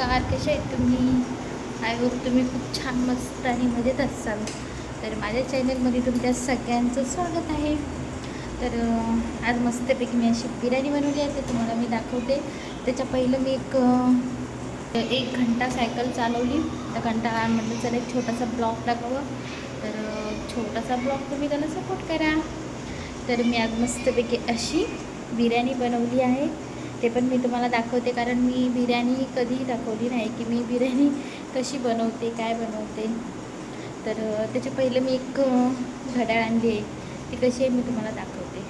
नमस्कार कसे आहेत तुम्ही? आय होप तुम्ही खूप छान मस्त आणि मजेत असाल. तर माझ्या चॅनलमध्ये तुमच्या सगळ्यांचं स्वागत आहे. तर आज मस्तपैकी मी अशी बिर्याणी बनवली आहे ते तुम्हाला मी दाखवते. त्याच्या पहिलं मी एक एक घंटा सायकल चालवली. त्या घंटा म्हटलं चला एक छोटासा ब्लॉक टाकावं तर छोटासा ब्लॉक तुम्ही त्याला सपोर्ट करा. तर मी आज मस्तपैकी अशी बिर्याणी बनवली आहे. ते पण मी तुम्हाला दाखवते कारण मी बिर्याणी कधीही दाखवली नाही की मी बिर्याणी कशी बनवते काय बनवते. तर त्याच्या पहिलं मी एक घड्याळ आणली आहे. ती कशी आहे मी तुम्हाला दाखवते.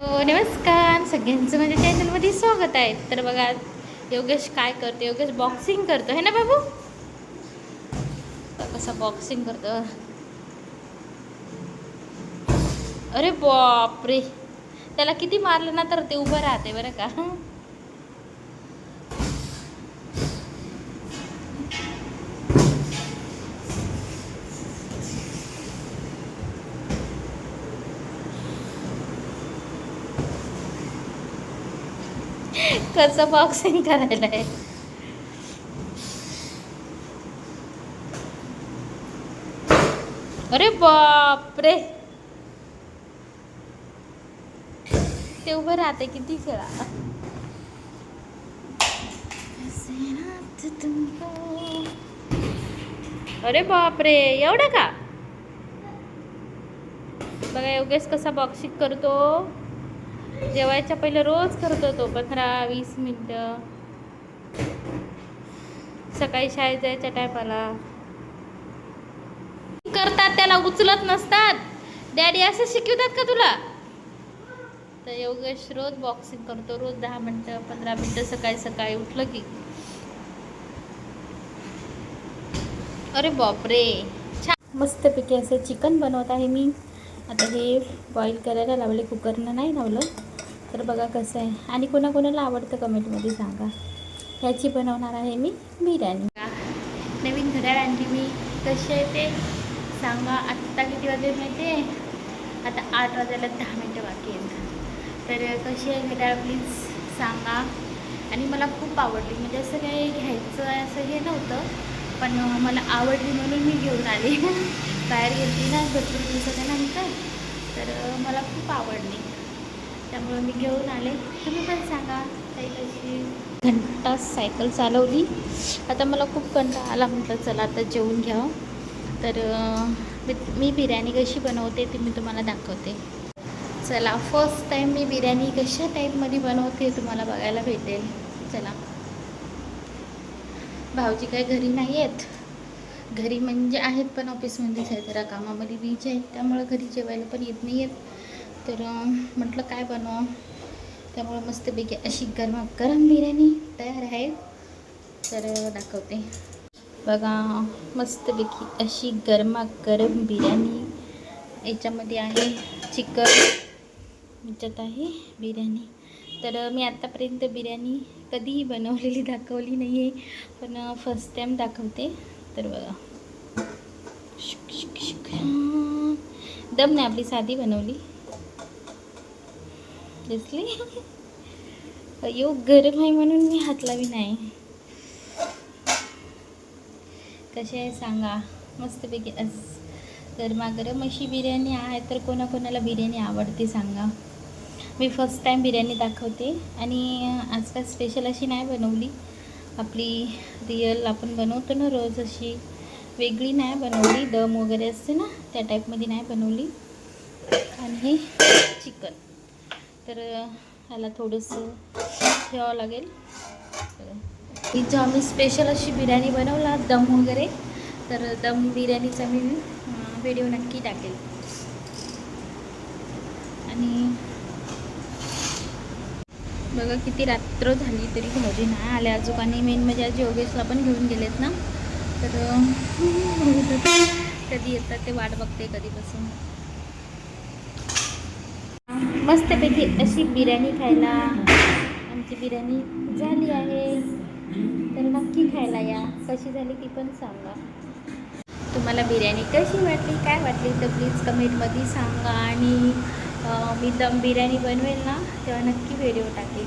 हो नमस्कार. सगळ्यांचं माझ्या चॅनलमध्ये स्वागत आहे. तर बघा योगेश काय करतो? योगेश बॉक्सिंग करतो. है ना बाबू? कसं बॉक्सिंग करतो? अरे बापरे! त्याला किती मारलं ना तर ते उभं राहते बरं का. कसं बॉक्सिंग करायला आहे. अरे बापरे. ते उभं राहते किती खेळा. अरे बापरे एवढं का? बघा योगेश कसा बॉक्सिंग करतो. जेवायच्या पहिलं रोज करतो तो पंधरा वीस मिनटं. सकाळी शाळेत जायच्या टायमाला. करतात त्याला उचलत नसतात. डॅडी असं शिकवतात का तुला? तर योगेश रोज बॉक्सिंग करतो रोज दहा मिनटं पंधरा मिनटं सकाळी सकाळी उठलं की. अरे बापरे! छान! मस्तपैकी असं चिकन बनवत आहे मी. आता हे बॉईल करायला लावले कुकरनं नाही लावलं. तर बघा कसं आहे. आणि कोणाकोणाला आवडतं कमेंटमध्ये सांगा. ह्याची बनवणार आहे मी बिर्याणी. नवीन घड्याळ आणली मी. कशी आहे ते सांगा. आत्ता किती वाजले माहिती आहे? आता आठ वाजायला दहा मिनटं बाकी आहेत. तर कशी आहे घड्याळ प्लीज सांगा. आणि मला खूप आवडली. म्हणजे असं काही घ्यायचं आहे असं हे नव्हतं. पण मला आवडली म्हणून मी घेऊन आले. बाहेर गेली ना भरपूर दिवसाच्यानंतर तर मला खूप आवडली. त्यामुळं मी घेऊन आले. तुम्ही पण सांगा काही कशी? घंटा सायकल चालवली. आता मला खूप कंटाळा आला म्हटलं चला आता जेवून घ्यावं तर मी- मी बिर्याणी कशी बनवते ती मी तुम्हाला दाखवते. चला फर्स्ट टाईम मी बिर्याणी कशा टाईपमध्ये बनवते तुम्हाला बघायला भेटेल. चला. भाऊजी काय घरी नाही आहेत घरी म्हणजे आहेत पण ऑफिसमध्येच आहे जरा कामामध्ये बीच आहेत त्यामुळं घरी जेवायला पण येत नाही आहेत तर म्हटलं काय बनवा? त्यामुळं मस्तपैकी अशी गरमा गरम बिर्याणी तयार आहे. तर दाखवते. बघा मस्तपैकी अशी गरमा गरम बिर्याणी याच्यामध्ये आहे. चिकन याच्यात आहे बिर्याणी. तर मी आत्तापर्यंत बिर्याणी कधीही बनवलेली दाखवली नाही आहे पण फर्स्ट टाईम दाखवते. तर बघा. शुक, शुक, शुक. दम नाही आपली साधी बनवली. ऑब्विसली अयो गरम आहे म्हणून मी हात लावी नाही. कसे आहे सांगा? मस्तपैकी अस. गरमागरम अशी बिर्याणी आहे तर कोणाकोणाला बिर्याणी आवडते सांगा. मी फर्स्ट टाईम बिर्याणी दाखवते. आणि आजकाल स्पेशल अशी नाही बनवली. आपली रिअल आपण बनवतो ना रोज अशी. वेगळी नाही बनवली. दम वगैरे असते ना त्या टाईपमध्ये नाही बनवली. आणि हे चिकन. तर ह्याला थोडंसं ठेवावं लागेल. इथं आम्ही स्पेशल अशी बिर्याणी बनवला दम वगैरे. तर दम बिर्याणीचा मी व्हिडिओ नक्की टाकेल. आणि बघा किती रात्र झाली तरी भाऊजी नाही आले अजून. आणि मेन म्हणजे आज योगेशला पण घेऊन गेलेत ना. तर कधी येतात ते वाट बघते कधीपासून. मस्तपैकी अशी बिर्याणी खायला. आमची बिर्याणी झाली आहे. तर नक्की खायला या. कशी झाली ती पण सांगा. तुम्हाला बिर्याणी कशी वाटली काय वाटली तर प्लीज कमेंटमध्ये सांगा. आणि मी दम बिर्याणी बनवेल ना तेव्हा नक्की व्हिडिओ टाकेल